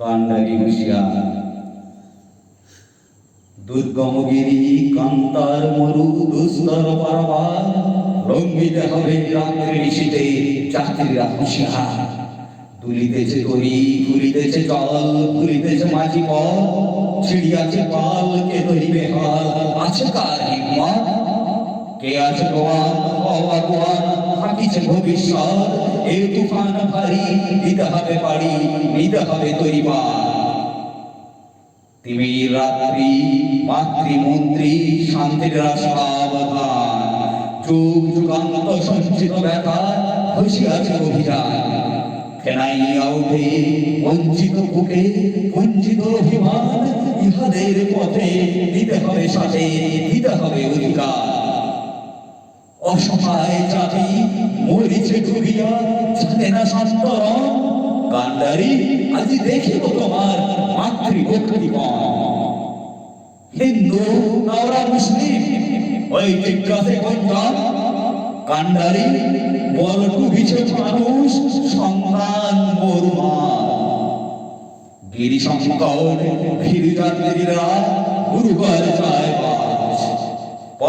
কান্ডারি হুঁশিয়ার। দুর্গমগিরি কান্তার মরু দুস্তর পারবার। লঙ্ঘিতে হবে রাত্রি নিশীতে যাত্রীরা হুঁশিয়ার। দুলিতেছে করি ফুলিতেছে জল ফুলিতেছে মাঝি পল ছিড়িয়াছে পাল, কে ধরিবে হাল? আছে কার হিম্মত কে আছে ভবিষ্যৎ এই তুফান ভারী দিতে হবে পারি নিতে হবে তিমির রাত্রি মাতৃমন্ত্রী শান্তির যুগ যুগান্ত সঞ্চিত অভিযান ফেনাইয়া উঠে বঞ্চিত বুকে, বঞ্চিত অভিমান, ইহাদের পথে দিতে হবে সাথে দিতে হবে অধিকার। অসহায় জাতি মরিছে ডুবিয়া জানে না সন্তরণ কান্ডারি আজ দেখিব তোমার মাতৃভক্তিপণ হিন্দু, নাওরা, মুসলিম, ওই জিজ্ঞাসে কোনজন কান্ডারি বল ডুবিছে মানুষ, সন্তান, বরুমা। গিরি শঙ্কর ফিরিযাত্রীরা গুরুবার যায়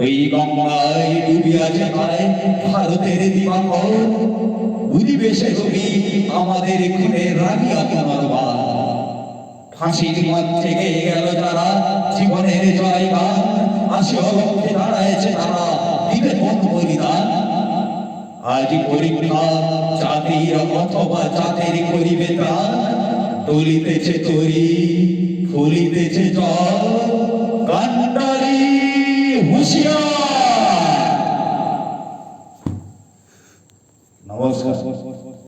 ওই গঙ্গায় ডুবিয়া যেতায় ভারতের দিবাকর। বুঝিবে সে রবি আমাদের খুনে রাগিয়া পুনর্বার ফাঁসির মঞ্চে গেয়ে গেল যারা জীবনের জয়গান। আসে অলক্ষে দাঁড়ায়ছে তারা দিবে মন বলিদান। আজ পরীক্ষা, জাতির অথবা জাতের করিবে দান দলিতেছে তরি, ফুলিতেছে জল। Ojos.